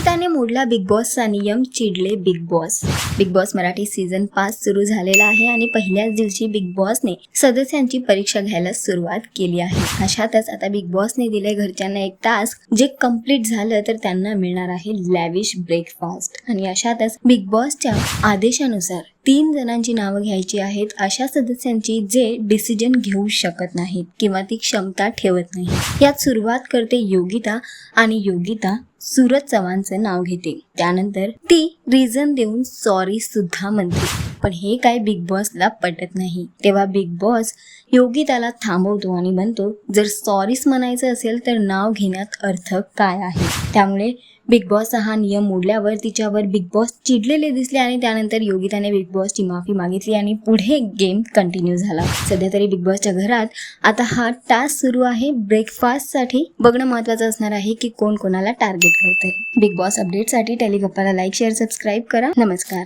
अंकिताने मोडला बिग बॉसचा नियम चिडले big boss big boss Marathi season पाच सुरू झालेला आहे आणि पहिल्याच दिवशी बिग बॉसने सदस्यांची परीक्षा घ्यायला सुरुवात केली आहे. अशातच आता बिग बॉसने दिले घरच्यांना एक टास्क जे कंप्लीट झालं तर त्यांना मिळणार आहे लॅविश ब्रेकफास्ट आणि अशातच बिग बॉसच्या आदेशानुसार तीन जणांची नावं घ्यायची आहेत अशा सदस्यांची जे डिसिजन घेऊ शकत नाहीत किंवा ती क्षमता ठेवत नाही यात सुरुवात करते योगिता आणि योगिता सूरज चव्हाणचं नाव घेते. त्यानंतर ती रिझन देऊन सॉरी सुद्धा म्हणते. पण हे काय बिग बॉसला पटत नाही. तेव्हा बिग बॉस योगिताला थांबवतो आणि म्हणतो जर सॉरीच म्हणायचं असेल तर नाव घेण्यात अर्थ काय आहे? त्यामुळे बिग बॉसचा हा नियम मोडल्यावर तिच्यावर बिग बॉस चिडलेले दिसले आणि त्यानंतर योगिताने बिग बॉसची माफी मागितली आणि पुढे गेम कंटिन्यू झाला. सध्या तरी बिग बॉसच्या घरात आता हा टास्क सुरू आहे. ब्रेकफास्टसाठी बघणं महत्त्वाचं असणार आहे की कोण कोणाला टार्गेट करते बिग बॉस अपडेटसाठी टेलिगप्पाला लाईक शेअर सबस्क्राईब करा. नमस्कार.